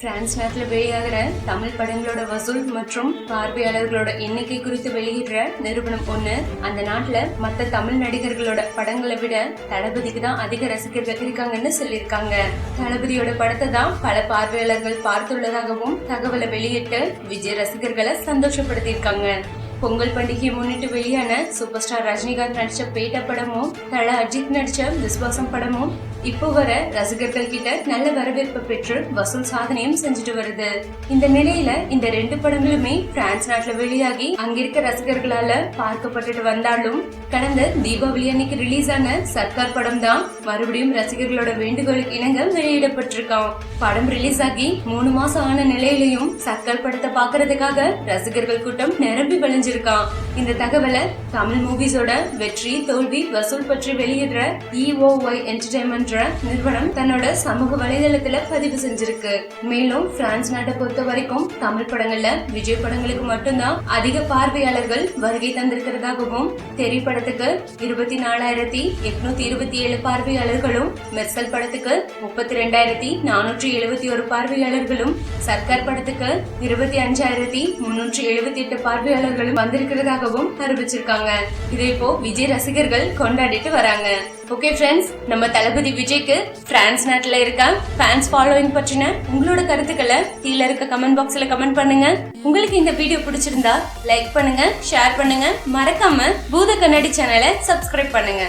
France நாட்டில் வெளியாகிற தமிழ் படங்களோட வசூல் மற்றும் பார்வையாளர்களோட எண்ணிக்கை குறித்து வெளியிடுற நிறுவனம் ஒண்ணு. அந்த நாட்டுல மத்த தமிழ் நடிகர்களோட படங்களை விட தளபதிக்கு தான் அதிக ரசிகர்கள் இருக்காங்கன்னு சொல்லியிருக்காங்க. தளபதியோட படத்தை தான் பல பார்வையாளர்கள் பார்த்துள்ளதாகவும் தகவலை வெளியிட்டு விஜய் ரசிகர்களை சந்தோஷப்படுத்தியிருக்காங்க. பொங்கல் பண்டிகையை முன்னிட்டு வெளியான சூப்பர் ஸ்டார் ரஜினிகாந்த் நடிச்ச பேட்ட படமும் தல அஜித் நடிச்ச விஸ்வாசம் படமும் இப்போ வர ரசிகர்கள் கிட்ட நல்ல வரவேற்பு பெற்று வசூல் சாதனையும் செஞ்சுட்டு வருது. இந்த நிலையில இந்த ரெண்டு படங்களுமே பிரான்ஸ் நாட்டுல வெளியாகி அங்கிருக்க ரசிகர்களால பார்க்கப்பட்டுட்டு வந்தாலும் கடந்த தீபாவளி அன்னைக்கு ரிலீஸ் ஆன சர்க்கார் படம் தான் மறுபடியும் ரசிகர்களோட வேண்டுகோளுக்கு இணங்க வெளியிடப்பட்டிருக்கான் படம் ரிலீஸ் ஆகி மூணு மாசம் ஆன நிலையிலையும் சர்க்கார் படத்தை பாக்குறதுக்காக ரசிகர்கள் கூட்டம் நிரம்பி வழிஞ்சிருக்கான் இந்த தகவலை தமிழ் மூவிஸோட வெற்றி தோல்வி வசூல் பற்றி வெளியிடுற இஓஒய் என்டர்டைன்மெண்ட்ற நிறுவனம் தன்னோட சமூக வலைதளத்துல பதிவு செஞ்சிருக்கு. மேலும் பிரான்ஸ் நாட்டை பொறுத்த வரைக்கும் தமிழ் படங்கள்ல விஜய் படங்களுக்கு மட்டும்தான் அதிக பார்வையாளர்கள் வருகை தந்திருக்கிறதாகவும் திரைப்படத்துக்கு இருபத்தி நாலாயிரத்தி எட்நூத்தி இருபத்தி ஏழு பார்வையாளர்களும் மெர்சல் படத்துக்கு முப்பத்தி ரெண்டாயிரத்தி நானூற்றி எழுபத்தி ஒரு பார்வையாளர்களும் சர்க்கார் படத்துக்கு இருபத்தி அஞ்சாயிரத்தி முன்னூற்றி எழுபத்தி எட்டு பார்வையாளர்களும் வந்திருக்கிறதாகவும் அறிவிச்சிருக்காங்க இதே இப்போ விஜய் ரசிகர்கள் கொண்டாடிட்டு வராங்க. ஓகே ஃப்ரெண்ட்ஸ் நம்ம தளபதி விஜய்க்கு பிரான்ஸ் நாட்டுல இருக்க? ஃபேன்ஸ் ஃபாலோயிங் பற்றின உங்களோட கருத்துக்களை கீழே இருக்க கமெண்ட் பாக்ஸ்ல கமெண்ட் பண்ணுங்க. உங்களுக்கு இந்த வீடியோ பிடிச்சிருந்தா லைக் பண்ணுங்க ஷேர் பண்ணுங்க. மறக்காம பூத கண்ணாடி சேனலை சப்ஸ்கிரைப் பண்ணுங்க.